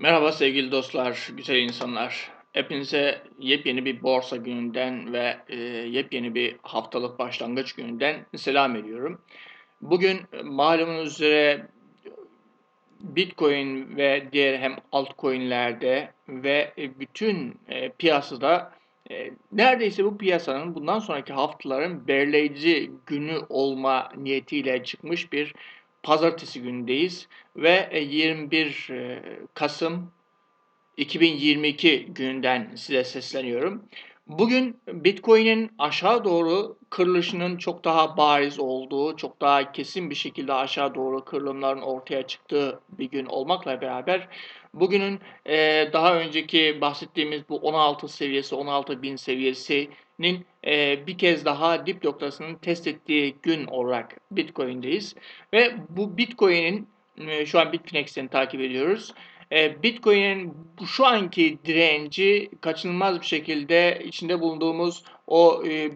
Merhaba sevgili dostlar, güzel insanlar. Hepinize yepyeni bir borsa gününden ve e, yepyeni bir haftalık başlangıç gününden selam ediyorum. Bugün e, malumunuz üzere Bitcoin ve diğer hem altcoin'lerde ve e, bütün piyasada neredeyse bu piyasanın bundan sonraki haftaların belirleyici günü olma niyetiyle çıkmış bir pazartesi günündeyiz ve e, 21 e, Kasım 2022 gününden size sesleniyorum. Bugün Bitcoin'in aşağı doğru kırılışının çok daha bariz olduğu, çok daha kesin bir şekilde aşağı doğru kırılımların ortaya çıktığı bir gün olmakla beraber bugünün e, daha önceki bahsettiğimiz bu 16 seviyesi, 16 bin seviyesinin e, bir kez daha dip noktasının test ettiği gün olarak Bitcoin'deyiz. Ve bu Bitcoin'in e, şu an Bitfinex'ini takip ediyoruz. E, Bitcoin'in şu anki direnci kaçınılmaz bir şekilde içinde bulunduğumuz o e,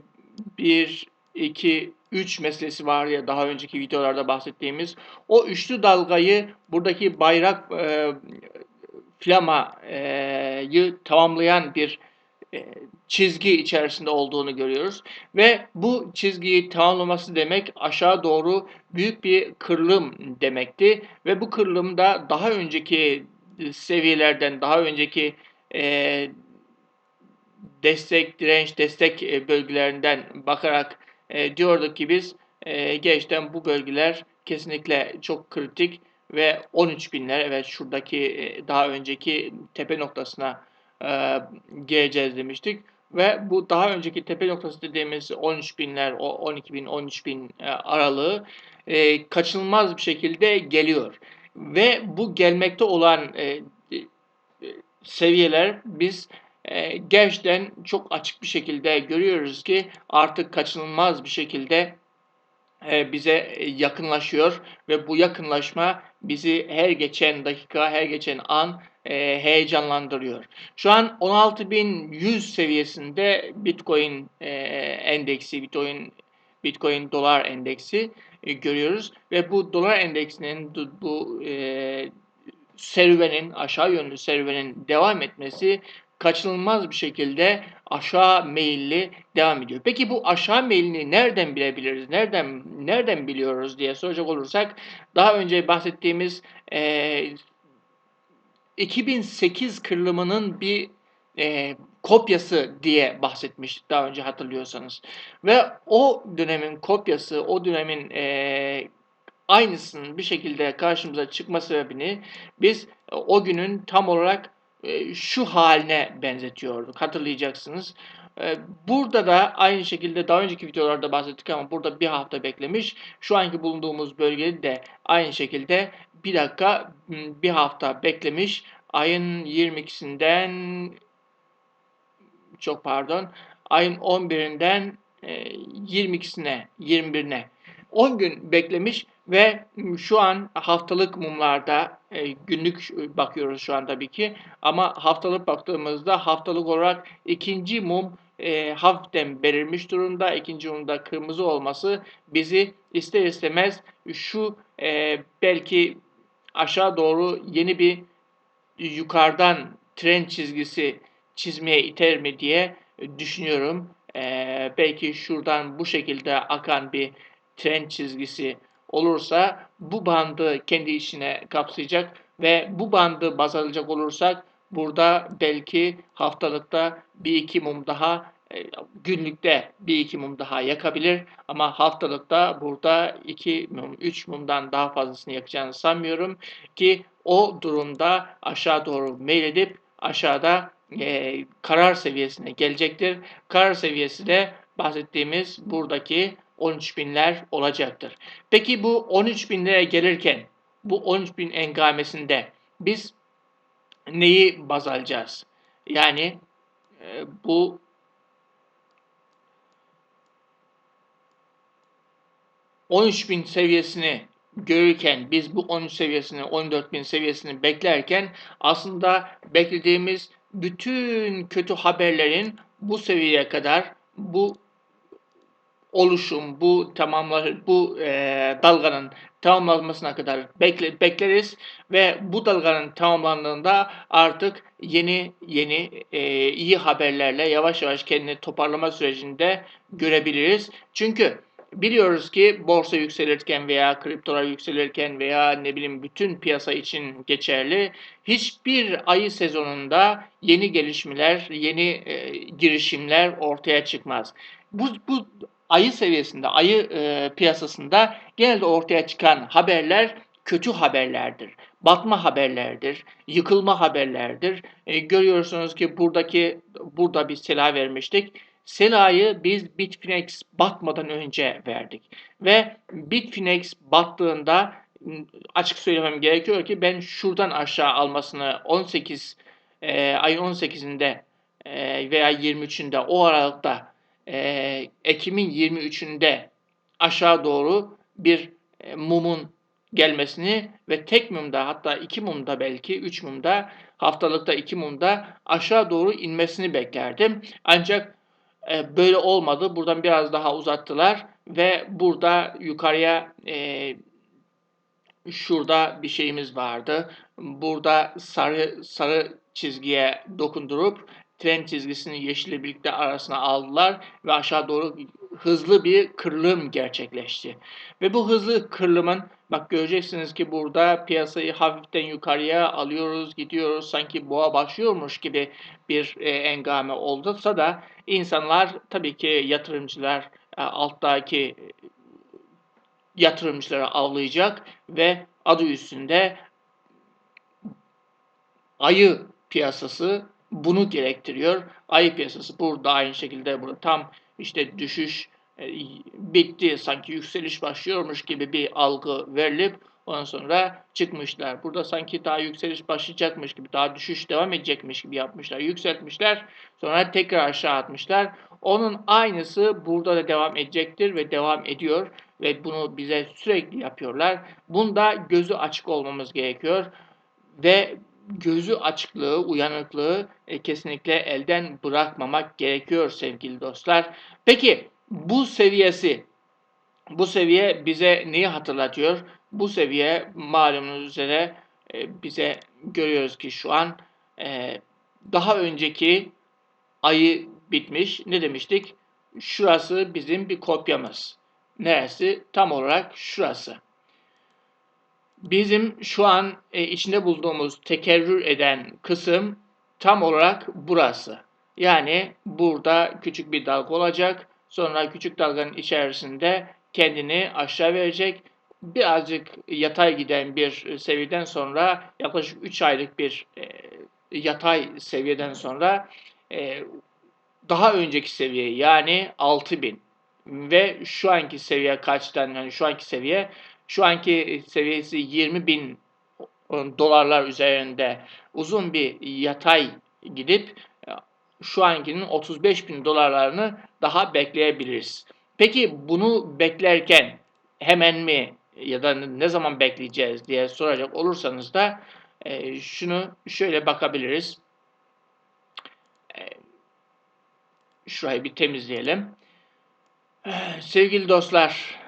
1, 2, 3 meselesi var ya daha önceki videolarda bahsettiğimiz o üçlü dalgayı buradaki bayrak e, flamayı tamamlayan bir e, çizgi içerisinde olduğunu görüyoruz. Ve bu çizgiyi tamamlaması demek aşağı doğru büyük bir kırılım demekti. Ve bu kırılımda daha önceki seviyelerden, daha önceki e, destek, direnç, destek e, bölgelerinden bakarak e, diyorduk ki biz e, gerçekten bu bölgeler kesinlikle çok kritik ve 13 binler evet şuradaki e, daha önceki tepe noktasına e, geleceğiz demiştik. Ve bu daha önceki tepe noktası dediğimiz 13 binler, 12 bin, 13 bin e, aralığı e, kaçınılmaz bir şekilde geliyor. Ve bu gelmekte olan e, e, seviyeler biz e, gerçekten çok açık bir şekilde görüyoruz ki artık kaçınılmaz bir şekilde e, bize yakınlaşıyor ve bu yakınlaşma bizi her geçen dakika, her geçen an e, heyecanlandırıyor. Şu an 16.100 seviyesinde Bitcoin e, endeksi, Bitcoin Bitcoin dolar endeksi e, görüyoruz ve bu dolar endeksinin bu e, serüvenin aşağı yönlü serüvenin devam etmesi kaçınılmaz bir şekilde aşağı meyilli devam ediyor. Peki bu aşağı meyilini nereden bilebiliriz? Nereden nereden biliyoruz diye soracak olursak daha önce bahsettiğimiz e, 2008 kırılımının bir e, kopyası diye bahsetmiştik daha önce hatırlıyorsanız. Ve o dönemin kopyası, o dönemin e, aynısının bir şekilde karşımıza çıkma sebebini biz o günün tam olarak e, şu haline benzetiyorduk. Hatırlayacaksınız. E, burada da aynı şekilde daha önceki videolarda bahsettik ama burada bir hafta beklemiş. Şu anki bulunduğumuz bölgede de aynı şekilde bir dakika bir hafta beklemiş. Ayın 22'sinden çok pardon ayın 11'inden 22'sine 21'ine 10 gün beklemiş ve şu an haftalık mumlarda e, günlük bakıyoruz şu an tabii ki ama haftalık baktığımızda haftalık olarak ikinci mum e, hafiften belirmiş durumda. İkinci mumda kırmızı olması bizi ister istemez şu e, belki aşağı doğru yeni bir yukarıdan tren çizgisi çizmeye iter mi diye düşünüyorum. E, belki şuradan bu şekilde akan bir tren çizgisi olursa bu bandı kendi içine kapsayacak ve bu bandı baz alacak olursak burada belki haftalıkta bir iki mum daha e, günlükte bir iki mum daha yakabilir ama haftalıkta burada iki mum, üç mumdan daha fazlasını yakacağını sanmıyorum ki o durumda aşağı doğru meyledip aşağıda e, karar seviyesine gelecektir. Karar seviyesi de bahsettiğimiz buradaki 13 binler olacaktır. Peki bu 13 binlere gelirken bu 13 bin engamesinde biz neyi baz alacağız? Yani e, bu bin seviyesini görürken biz bu 13 seviyesini 14 bin seviyesini beklerken aslında beklediğimiz bütün kötü haberlerin bu seviyeye kadar bu oluşum, bu tamamlar, bu e, dalganın tamamlanmasına kadar bekle, bekleriz ve bu dalganın tamamlandığında artık yeni yeni e, iyi haberlerle yavaş yavaş kendini toparlama sürecinde görebiliriz. Çünkü biliyoruz ki borsa yükselirken veya kriptolar yükselirken veya ne bileyim bütün piyasa için geçerli hiçbir ayı sezonunda yeni gelişmeler, yeni e, girişimler ortaya çıkmaz. Bu, bu ayı seviyesinde, ayı e, piyasasında genelde ortaya çıkan haberler kötü haberlerdir. Batma haberlerdir, yıkılma haberlerdir. E, görüyorsunuz ki buradaki burada bir sela vermiştik. Sela'yı biz Bitfinex batmadan önce verdik. Ve Bitfinex battığında açık söylemem gerekiyor ki ben şuradan aşağı almasını 18 e, ayın 18'inde e, veya 23'ünde o aralıkta e, Ekim'in 23'ünde aşağı doğru bir e, mumun gelmesini ve tek mumda hatta iki mumda belki üç mumda haftalıkta iki mumda aşağı doğru inmesini beklerdim. Ancak e, böyle olmadı. Buradan biraz daha uzattılar ve burada yukarıya e, şurada bir şeyimiz vardı. Burada sarı sarı çizgiye dokundurup tren çizgisini yeşille birlikte arasına aldılar ve aşağı doğru hızlı bir kırılım gerçekleşti. Ve bu hızlı kırılımın bak göreceksiniz ki burada piyasayı hafiften yukarıya alıyoruz, gidiyoruz. Sanki boğa başlıyormuş gibi bir e, engame olduysa da insanlar tabii ki yatırımcılar e, alttaki yatırımcıları avlayacak ve adı üstünde ayı piyasası bunu gerektiriyor. Ayı piyasası burada aynı şekilde burada tam işte düşüş e, bitti sanki yükseliş başlıyormuş gibi bir algı verilip ondan sonra çıkmışlar. Burada sanki daha yükseliş başlayacakmış gibi daha düşüş devam edecekmiş gibi yapmışlar. Yükseltmişler sonra tekrar aşağı atmışlar. Onun aynısı burada da devam edecektir ve devam ediyor ve bunu bize sürekli yapıyorlar. Bunda gözü açık olmamız gerekiyor ve gözü açıklığı, uyanıklığı e, kesinlikle elden bırakmamak gerekiyor sevgili dostlar. Peki bu seviyesi, bu seviye bize neyi hatırlatıyor? Bu seviye malumunuz üzere e, bize görüyoruz ki şu an e, daha önceki ayı bitmiş. Ne demiştik? Şurası bizim bir kopyamız. Neresi? Tam olarak şurası. Bizim şu an e, içinde bulduğumuz tekerrür eden kısım tam olarak burası. Yani burada küçük bir dalga olacak. Sonra küçük dalganın içerisinde kendini aşağı verecek. Birazcık yatay giden bir seviyeden sonra yaklaşık 3 aylık bir e, yatay seviyeden sonra e, daha önceki seviye yani 6000 ve şu anki seviye kaçtan yani şu anki seviye şu anki seviyesi 20 bin dolarlar üzerinde uzun bir yatay gidip şu ankinin 35 bin dolarlarını daha bekleyebiliriz. Peki bunu beklerken hemen mi ya da ne zaman bekleyeceğiz diye soracak olursanız da e, şunu şöyle bakabiliriz. E, şurayı bir temizleyelim. E, sevgili dostlar,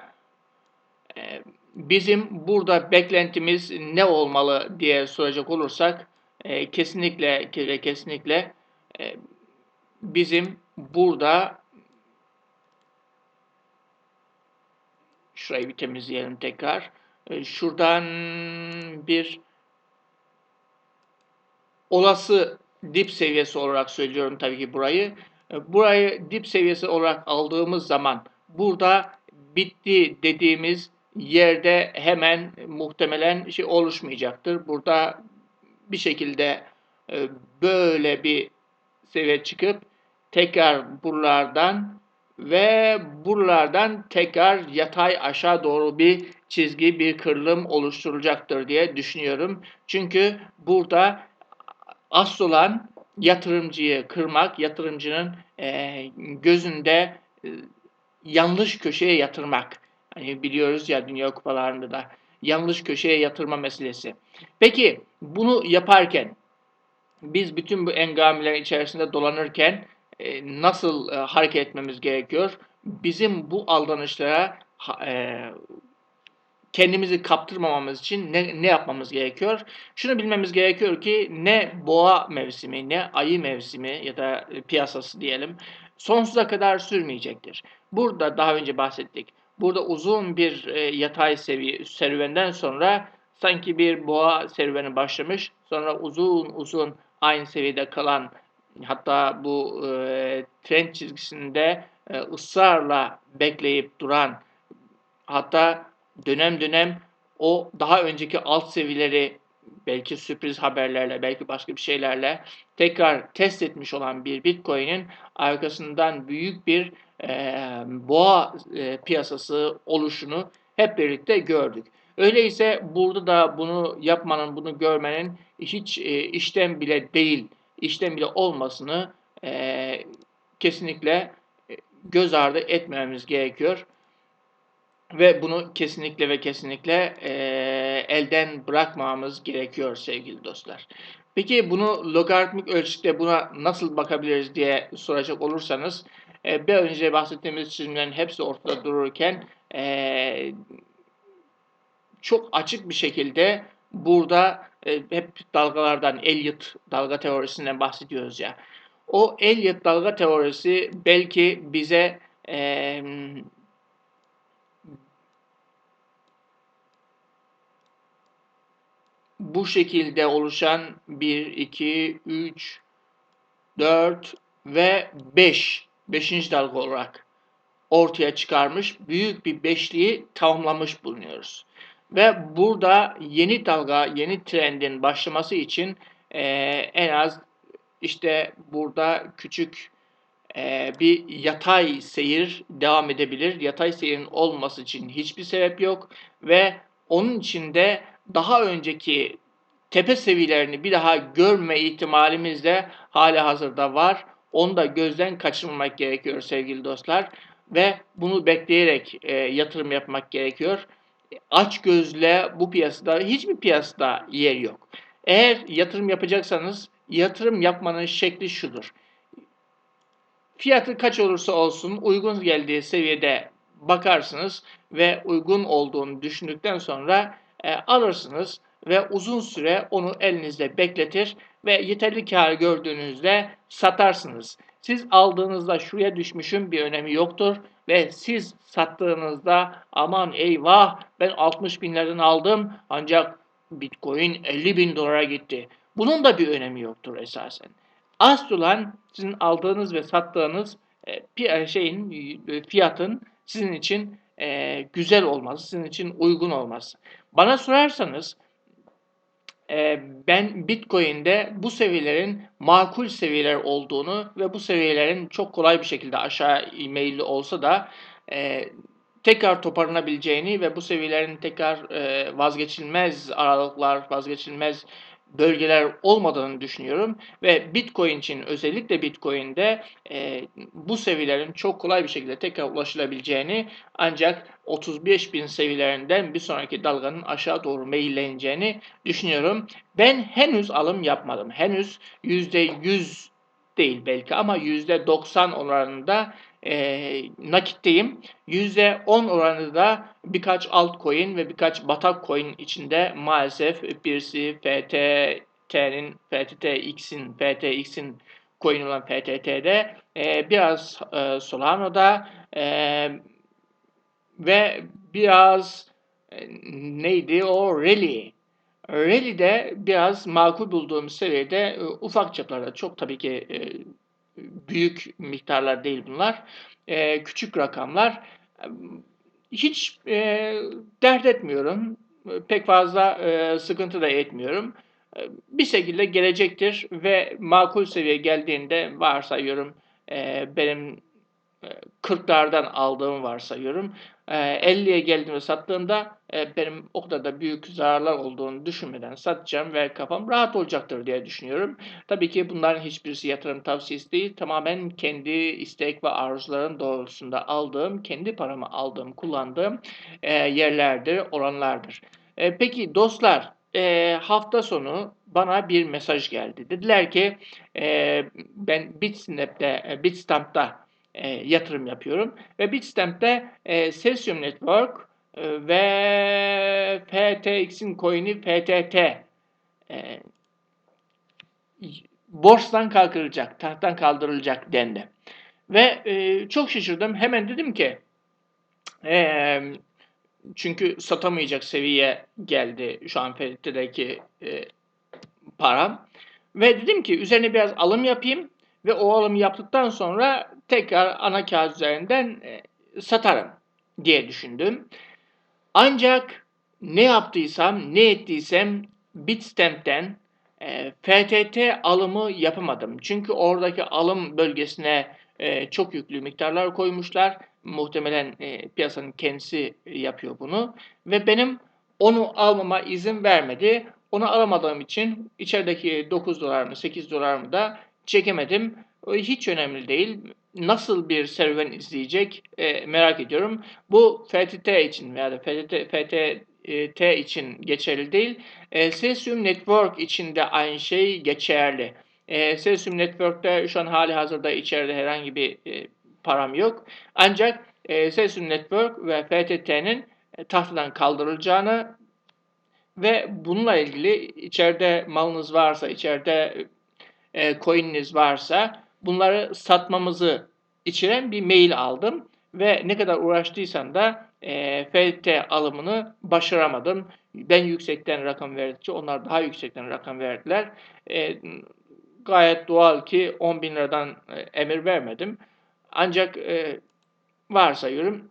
e, Bizim burada beklentimiz ne olmalı diye soracak olursak e, kesinlikle ve kesinlikle e, bizim burada şurayı bir temizleyelim tekrar. E, şuradan bir olası dip seviyesi olarak söylüyorum tabii ki burayı. E, burayı dip seviyesi olarak aldığımız zaman burada bitti dediğimiz yerde hemen muhtemelen şey oluşmayacaktır. Burada bir şekilde e, böyle bir seviye çıkıp tekrar buralardan ve buralardan tekrar yatay aşağı doğru bir çizgi, bir kırılım oluşturulacaktır diye düşünüyorum. Çünkü burada asıl olan yatırımcıyı kırmak, yatırımcının e, gözünde e, yanlış köşeye yatırmak. Hani biliyoruz ya Dünya Kupalarında da yanlış köşeye yatırma meselesi. Peki bunu yaparken biz bütün bu engamilerin içerisinde dolanırken e, nasıl e, hareket etmemiz gerekiyor? bizim bu aldanışlara e, kendimizi kaptırmamamız için ne, ne yapmamız gerekiyor? Şunu bilmemiz gerekiyor ki ne boğa mevsimi ne ayı mevsimi ya da e, piyasası diyelim sonsuza kadar sürmeyecektir. Burada daha önce bahsettik. Burada uzun bir e, yatay seviye serüvenden sonra sanki bir boğa serüveni başlamış. Sonra uzun uzun aynı seviyede kalan hatta bu e, trend çizgisinde e, ısrarla bekleyip duran hatta dönem dönem o daha önceki alt seviyeleri belki sürpriz haberlerle, belki başka bir şeylerle tekrar test etmiş olan bir Bitcoin'in arkasından büyük bir e, boğa e, piyasası oluşunu hep birlikte gördük. Öyleyse burada da bunu yapmanın, bunu görmenin hiç e, işten bile değil, işten bile olmasını e, kesinlikle e, göz ardı etmememiz gerekiyor. Ve bunu kesinlikle ve kesinlikle e, elden bırakmamamız gerekiyor sevgili dostlar. Peki bunu logaritmik ölçütte buna nasıl bakabiliriz diye soracak olursanız e, bir önce bahsettiğimiz çizimlerin hepsi ortada dururken e, çok açık bir şekilde burada e, hep dalgalardan Elliot dalga teorisinden bahsediyoruz ya. O Elliot dalga teorisi belki bize e, bu şekilde oluşan 1, 2, 3, 4 ve 5, 5. dalga olarak ortaya çıkarmış büyük bir beşliği tamamlamış bulunuyoruz. Ve burada yeni dalga, yeni trendin başlaması için e, en az işte burada küçük e, bir yatay seyir devam edebilir. Yatay seyirin olması için hiçbir sebep yok ve onun içinde daha önceki tepe seviyelerini bir daha görme ihtimalimiz de hala hazırda var. Onu da gözden kaçırmamak gerekiyor sevgili dostlar. Ve bunu bekleyerek e, yatırım yapmak gerekiyor. Aç gözle bu piyasada hiçbir piyasada yer yok. Eğer yatırım yapacaksanız yatırım yapmanın şekli şudur. Fiyatı kaç olursa olsun uygun geldiği seviyede bakarsınız ve uygun olduğunu düşündükten sonra e, alırsınız ve uzun süre onu elinizde bekletir ve yeterli kar gördüğünüzde satarsınız. Siz aldığınızda şuraya düşmüşüm bir önemi yoktur ve siz sattığınızda aman eyvah ben 60 binlerden aldım ancak Bitcoin 50 bin dolara gitti. Bunun da bir önemi yoktur esasen. Asıl olan sizin aldığınız ve sattığınız e, şeyin e, fiyatın sizin için e, güzel olması, sizin için uygun olması. Bana sorarsanız e, ben Bitcoin'de bu seviyelerin makul seviyeler olduğunu ve bu seviyelerin çok kolay bir şekilde aşağı meyilli olsa da e, tekrar toparlanabileceğini ve bu seviyelerin tekrar e, vazgeçilmez aralıklar, vazgeçilmez bölgeler olmadığını düşünüyorum ve Bitcoin için özellikle Bitcoin'de e, bu seviyelerin çok kolay bir şekilde tekrar ulaşılabileceğini ancak 35 bin seviyelerinden bir sonraki dalganın aşağı doğru meyilleneceğini düşünüyorum. Ben henüz alım yapmadım. Henüz %100 değil belki ama %90 oranında e, nakitteyim. %10 oranında birkaç altcoin ve birkaç batak coin içinde maalesef birisi FTT'nin, FTTX'in, FTX'in coin olan PTT'de e, biraz e, Solano'da e, ve biraz e, neydi o Rally Rally'de biraz makul bulduğum seviyede e, ufak çaplarda çok tabii ki e, büyük miktarlar değil bunlar. E, küçük rakamlar. Hiç e, dert etmiyorum. Pek fazla e, sıkıntı da etmiyorum. Bir şekilde gelecektir ve makul seviye geldiğinde varsayıyorum e, benim 40'lardan aldığımı varsayıyorum. 50'ye ee, geldiğimde sattığımda e, benim o kadar da büyük zararlar olduğunu düşünmeden satacağım ve kafam rahat olacaktır diye düşünüyorum. Tabii ki bunların hiçbirisi yatırım tavsiyesi değil. Tamamen kendi istek ve arzuların doğrultusunda aldığım, kendi paramı aldığım, kullandığım e, yerlerdir, oranlardır. E, peki dostlar, hafta sonu bana bir mesaj geldi. Dediler ki ben Bitsnap'te, Bitstamp'ta e, yatırım yapıyorum. Ve Bitstamp'te e, Cesium Network e, ve FTX'in coin'i FTT e, borsadan kaldırılacak, tahttan kaldırılacak dendi. Ve e, çok şaşırdım. Hemen dedim ki e, çünkü satamayacak seviyeye geldi şu an FTT'deki e, param. Ve dedim ki üzerine biraz alım yapayım ve o alımı yaptıktan sonra tekrar ana kağıt üzerinden e, satarım diye düşündüm. Ancak ne yaptıysam, ne ettiysem Bitstamp'ten e, FTT alımı yapamadım. Çünkü oradaki alım bölgesine e, çok yüklü miktarlar koymuşlar. Muhtemelen e, piyasanın kendisi yapıyor bunu. Ve benim onu almama izin vermedi. Onu alamadığım için içerideki 9 dolar mı 8 dolar mı da çekemedim. Hiç önemli değil. Nasıl bir serüven izleyecek e, merak ediyorum. Bu FTT için veya da FTT, FTT için geçerli değil. E, Cesium Network için de aynı şey geçerli. E, Cesium Network'te şu an hali hazırda içeride herhangi bir e, param yok. Ancak e, Cesium Network ve FTT'nin e, tahtadan kaldırılacağını ve bununla ilgili içeride malınız varsa, içeride e, coin'iniz varsa bunları satmamızı içeren bir mail aldım. Ve ne kadar uğraştıysam da e, FT alımını başaramadım. Ben yüksekten rakam verdikçe onlar daha yüksekten rakam verdiler. E, gayet doğal ki 10 bin liradan e, emir vermedim. Ancak e, varsayıyorum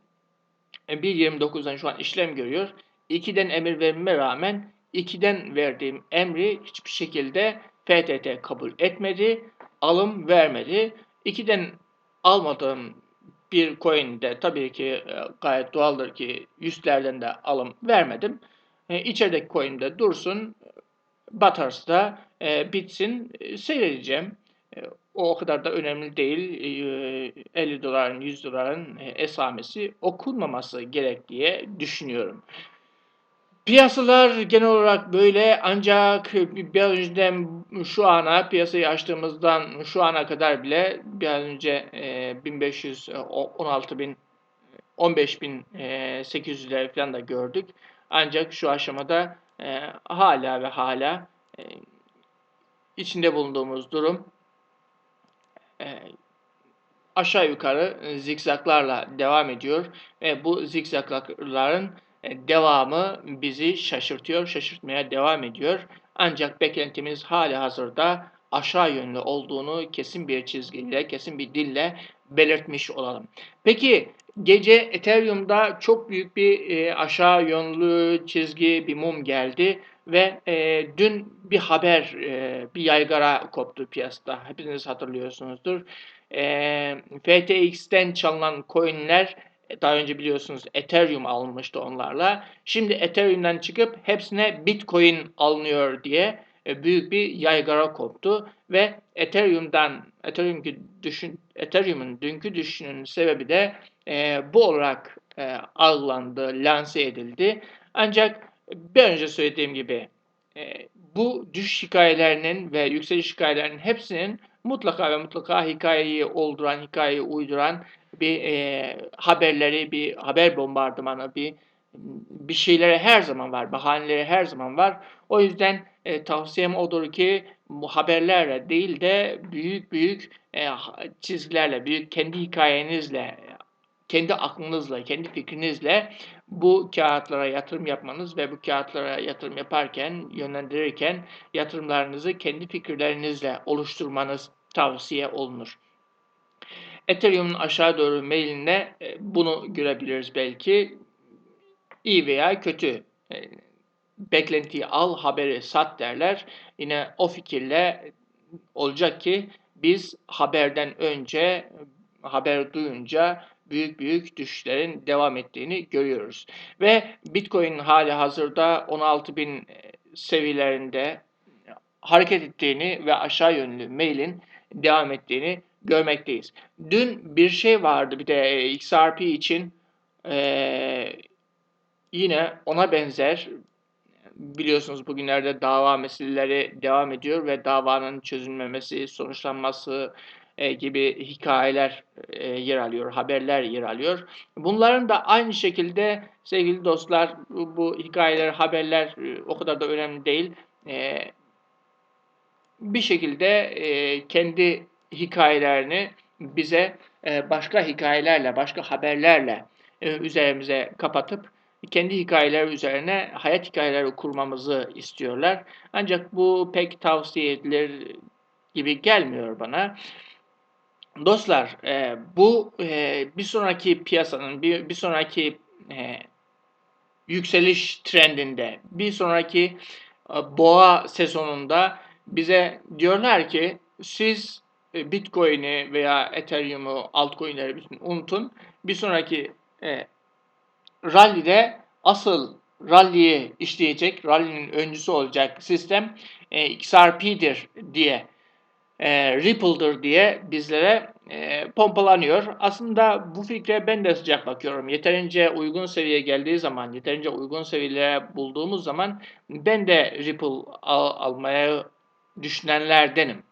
e, 1.29'dan şu an işlem görüyor. 2'den emir vermeme rağmen 2'den verdiğim emri hiçbir şekilde FTT kabul etmedi. Alım vermedi. 2'den almadığım bir coin'de tabii ki e, gayet doğaldır ki yüzlerden de alım vermedim. E, içerideki coin'de dursun. Batarsa e, bitsin. E, seyredeceğim. O kadar da önemli değil. E, 50 doların, 100 doların esamesi okunmaması gerek diye düşünüyorum. Piyasalar genel olarak böyle ancak bir önceden şu ana piyasayı açtığımızdan şu ana kadar bile bir an önce e, 1500 16 bin 15 bin e, 800'ler falan da gördük. Ancak şu aşamada e, hala ve hala e, içinde bulunduğumuz durum e, aşağı yukarı zikzaklarla devam ediyor ve bu zikzakların devamı bizi şaşırtıyor, şaşırtmaya devam ediyor. Ancak beklentimiz hali hazırda aşağı yönlü olduğunu kesin bir çizgiyle, kesin bir dille belirtmiş olalım. Peki gece Ethereum'da çok büyük bir e, aşağı yönlü çizgi, bir mum geldi ve e, dün bir haber, e, bir yaygara koptu piyasada. Hepiniz hatırlıyorsunuzdur. E, FTX'ten çalınan coinler daha önce biliyorsunuz Ethereum alınmıştı onlarla. Şimdi Ethereum'dan çıkıp hepsine Bitcoin alınıyor diye e, büyük bir yaygara koptu ve Ethereum'dan Ethereum düşün Ethereum'un dünkü düşünün sebebi de e, bu olarak e, algılandı, lanse edildi. Ancak bir önce söylediğim gibi e, bu düşüş hikayelerinin ve yükseliş hikayelerinin hepsinin mutlaka ve mutlaka hikayeyi olduran, hikayeyi uyduran bir e, haberleri, bir haber bombardımanı, bir bir şeylere her zaman var, bahaneleri her zaman var. O yüzden e, tavsiyem odur ki bu haberlerle değil de büyük büyük e, çizgilerle, büyük kendi hikayenizle, kendi aklınızla, kendi fikrinizle bu kağıtlara yatırım yapmanız ve bu kağıtlara yatırım yaparken, yönlendirirken yatırımlarınızı kendi fikirlerinizle oluşturmanız tavsiye olunur. Ethereum'un aşağı doğru mailinde e, bunu görebiliriz belki. İyi veya kötü. E, beklentiyi al, haberi sat derler. Yine o fikirle olacak ki biz haberden önce, haber duyunca büyük büyük düşüşlerin devam ettiğini görüyoruz. Ve Bitcoin hali hazırda 16 bin seviyelerinde hareket ettiğini ve aşağı yönlü mailin devam ettiğini görmekteyiz. Dün bir şey vardı bir de e, XRP için e, yine ona benzer biliyorsunuz bugünlerde dava meseleleri devam ediyor ve davanın çözülmemesi, sonuçlanması e, gibi hikayeler e, yer alıyor, haberler yer alıyor. Bunların da aynı şekilde sevgili dostlar bu, bu hikayeler, haberler e, o kadar da önemli değil. E, bir şekilde e, kendi hikayelerini bize e, başka hikayelerle, başka haberlerle e, üzerimize kapatıp kendi hikayeleri üzerine hayat hikayeleri kurmamızı istiyorlar. Ancak bu pek tavsiye edilir gibi gelmiyor bana. Dostlar, e, bu bir sonraki piyasanın, bir, sonraki yükseliş trendinde, bir sonraki boğa sezonunda bize diyorlar ki siz e, Bitcoin'i veya Ethereum'u, altcoin'leri bütün unutun. Bir sonraki e, rally'de asıl rally'yi işleyecek, rally'nin öncüsü olacak sistem e, XRP'dir diye, e, Ripple'dır diye bizlere e, pompalanıyor. Aslında bu fikre ben de sıcak bakıyorum. Yeterince uygun seviyeye geldiği zaman, yeterince uygun seviyelere bulduğumuz zaman ben de Ripple al, almaya düşünenlerdenim.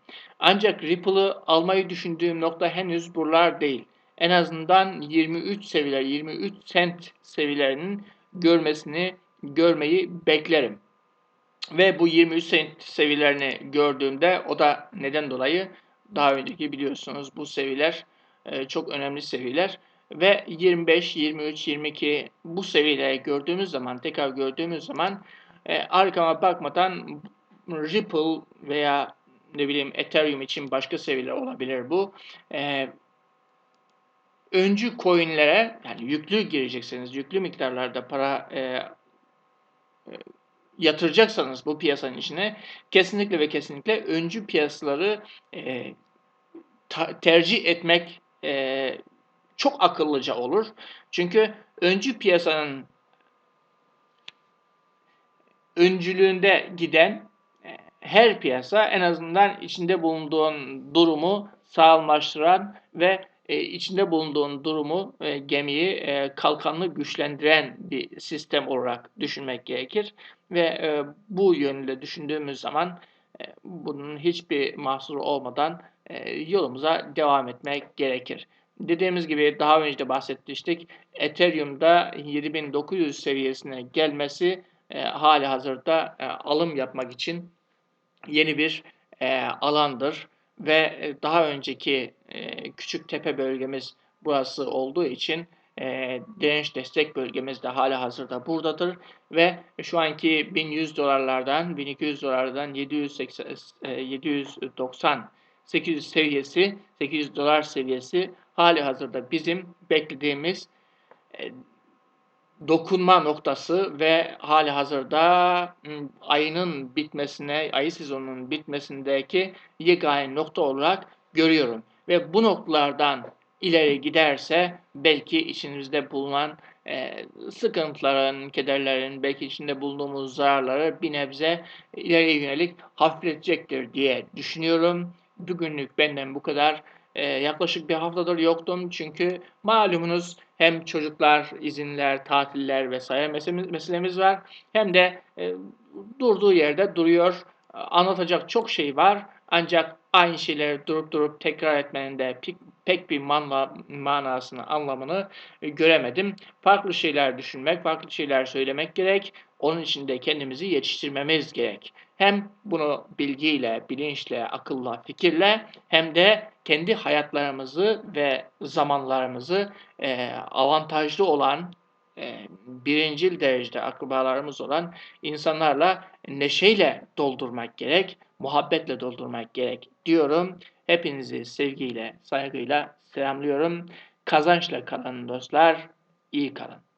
Ancak Ripple'ı almayı düşündüğüm nokta henüz buralar değil. En azından 23 seviyeler, 23 cent seviyelerinin görmesini, görmeyi beklerim. Ve bu 23 cent seviyelerini gördüğümde o da neden dolayı daha önceki biliyorsunuz bu seviyeler e, çok önemli seviyeler ve 25, 23, 22 bu seviyeleri gördüğümüz zaman tekrar gördüğümüz zaman e, arkama bakmadan Ripple veya ne bileyim Ethereum için başka seviyeler olabilir bu. E, öncü coinlere yani yüklü girecekseniz, yüklü miktarlarda para e, e, yatıracaksanız bu piyasanın içine kesinlikle ve kesinlikle öncü piyasaları e, ta, tercih etmek e, çok akıllıca olur. Çünkü öncü piyasanın öncülüğünde giden her piyasa en azından içinde bulunduğun durumu sağlamlaştıran ve e, içinde bulunduğun durumu, e, gemiyi e, kalkanlı güçlendiren bir sistem olarak düşünmek gerekir. Ve bu yönde düşündüğümüz zaman bunun hiçbir mahsuru olmadan yolumuza devam etmek gerekir. Dediğimiz gibi daha önce de bahsetmiştik. Ethereum'da 7900 seviyesine gelmesi e, hali hazırda e, alım yapmak için yeni bir e, alandır ve e, daha önceki e, küçük tepe bölgemiz burası olduğu için e, direnç destek bölgemiz de hala hazırda buradadır ve şu anki 1100 dolarlardan 1200 dolardan 780 e, 790 800 seviyesi 800 dolar seviyesi hali hazırda bizim beklediğimiz e, dokunma noktası ve hali hazırda ayının bitmesine, ayı sezonunun bitmesindeki yegane nokta olarak görüyorum. Ve bu noktalardan ileri giderse belki içimizde bulunan e, sıkıntıların, kederlerin, belki içinde bulunduğumuz zararları bir nebze ileriye yönelik hafifletecektir diye düşünüyorum. Bugünlük benden bu kadar. E, yaklaşık bir haftadır yoktum çünkü malumunuz hem çocuklar, izinler, tatiller vesaire meselemiz var hem de e, durduğu yerde duruyor. Anlatacak çok şey var ancak aynı şeyleri durup durup tekrar etmenin de pek, pek bir manla, manasını, anlamını e, göremedim. Farklı şeyler düşünmek, farklı şeyler söylemek gerek. Onun için de kendimizi yetiştirmemiz gerek. Hem bunu bilgiyle, bilinçle, akılla, fikirle hem de kendi hayatlarımızı ve zamanlarımızı e, avantajlı olan, e, birincil derecede akrabalarımız olan insanlarla neşeyle doldurmak gerek, muhabbetle doldurmak gerek diyorum. Hepinizi sevgiyle, saygıyla selamlıyorum. Kazançla kalın dostlar, iyi kalın.